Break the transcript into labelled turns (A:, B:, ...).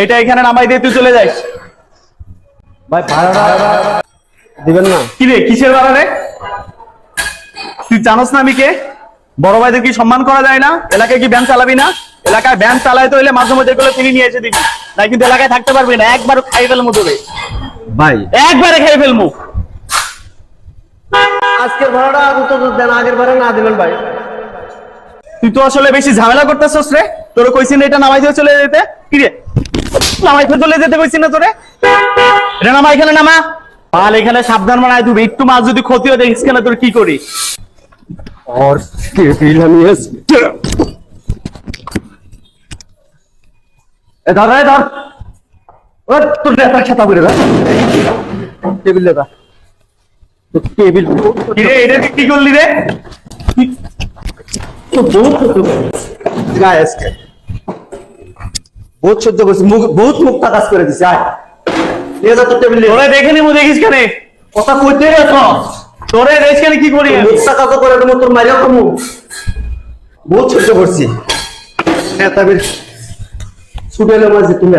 A: এইটা এখানে নামাই দিয়ে তুই চলে যাইস
B: ভাই ভাড়া দিবেন না।
A: কি রে কিসের ভাড়া রে? তুই জানোস না আমি কে? বড় ভাইদের কি সম্মান করা যায় না? এলাকায় কি ব্যান চালাবি না? এলাকায় ব্যান চালাইতে হইলে মাঝে মধ্যে করে তিনি নিয়ে এসে দিবি। তাই কিন্তু এলাকায় থাকতে পারবি না। একবার খাই ফেলমু তোরে
B: ভাই।
A: একবারে খাই ফেলমু।
B: আজকের ভাড়াটা তো দেন আগের ভাড়া না দিবেন ভাই।
A: তুই তো আসলে বেশি ঝামেলা করতেছস রে। তোর কইছি না এটা নামাই দিয়ে চলে যেতে। কি রে? নামাই দিয়ে চলে যেতে কইছি না তোরে। এটা নামা এখানে নামা। মাল এখানে সাবধান মানায় তুমি একটু মাছ যদি ক্ষতি হয় দেখিস কেন তোর কি করি।
B: और টেবিল আমি আজকে এ ধর এ ধর। ও তোর একটা ছাতা করে দাও টেবিলে দাও তো টেবিল
A: এটা কি করলি রে?
B: বহুত গায়ে আজকে। বহুত সহ্য করছি মুখ বহুত মুক্তা কাজ করে দিছে আয়। নিয়ে যা তোর টেবিল
A: তোরে দেখে নিবো দেখিস কেন?
B: কথা কইতে রে তো
A: তোরে দেখিস কেন কি করি আমি?
B: মুক্তা কাজ করে দেবো তোর মারিয়া কমু বহুত সহ্য করছি। ছুটে এলো মাঝে তুমি